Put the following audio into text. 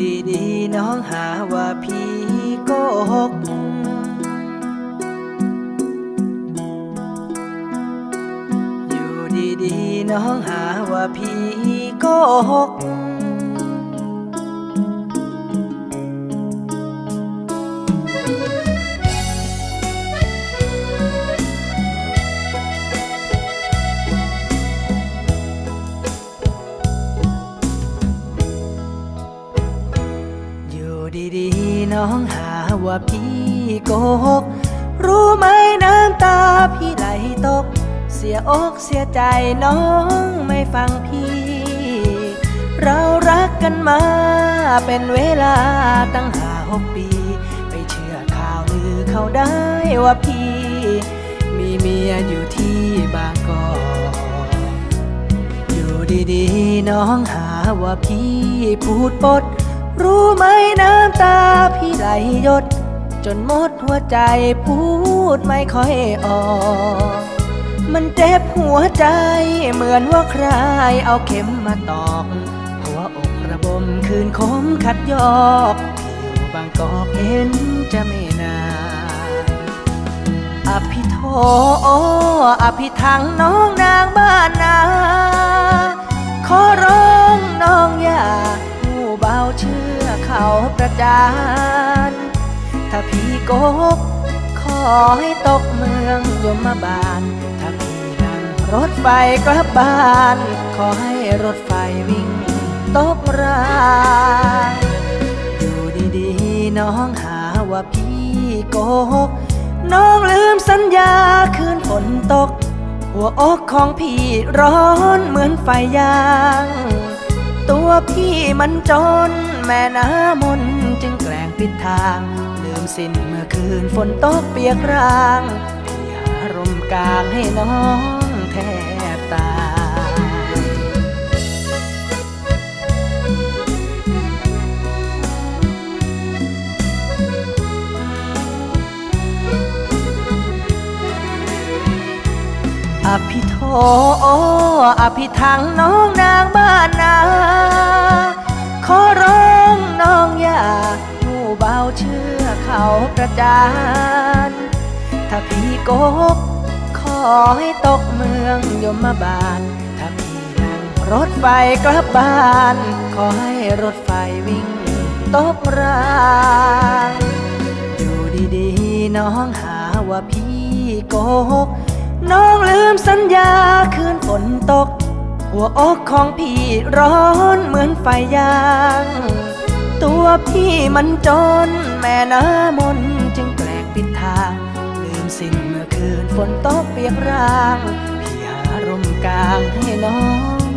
ดีๆน้องหาว่าพี่โกหก อยู่ดีๆน้องหาว่าพี่โกหก น้องหาว่าพี่โกหก รู้ไหมน้ำตาพี่ไหลตก เสียอกเสียใจน้องไม่ฟังพี่ เรารักกันมาเป็นเวลาตั้งห้าหกปีไปเชื่อข่าวลือเขาได้ว่าพี่ มีเมียอยู่ที่บางกอกอยู่ดีๆ น้องหาว่าพี่พูดปดรู้ไหมน้ำตา พี่ไหลยดจนหมดหัวใจพูดไม่ค่อยออก มันเจ็บหัวใจเหมือนว่าใครเอาเข็มมาตอก หัวอกระบมคืนคมขัดยอกอยู่บางกอกเห็นจะไม่นานอภิโทอภิทังน้องนางบ้านนา ขอร้องน้องอย่าผู้เบาชื่อ เขาประจาน ถ้าพี่โกหกขอให้ตกเมืองยมบาล ถ้าพี่นั่งรถไฟกลับบ้าน ขอให้รถไฟวิ่งตกรางอยู่ดีๆ น้องหาว่าพี่โกหก น้องลืมสัญญาคืนฝนตก หัวอกของพี่ร้อนเหมือนไฟยาง ตัวพี่มันจน แม่น้ำมนจึงแกล้งปิดทาง ลืมสิ้นเมื่อคืนฝนตกเปียกรางพี่าร่มกลางให้น้องแทบตายอภิโทอภิทังน้องนางบ้านนา ขอร้องน้องอย่าผู้เบาเชื่อเขาประจาน ถ้าพี่โกหกขอให้ตกเมืองยมบาล ถ้าพี่นั่งรถไฟกลับบ้าน ขอให้รถไฟวิ่งตกรางอยู่ดีๆ น้องหาว่าพี่โกหก น้องลืมสัญญาคืนฝนตก หัวอกของพี่ร้อนเหมือนไฟยาง ตัวพี่มันจนแม่น้ำมนจึงแปลกปิดทาง ลืมสิ้นเมื่อคืนฝนตกเปียกราง พี่หาร่มกลางให้น้อง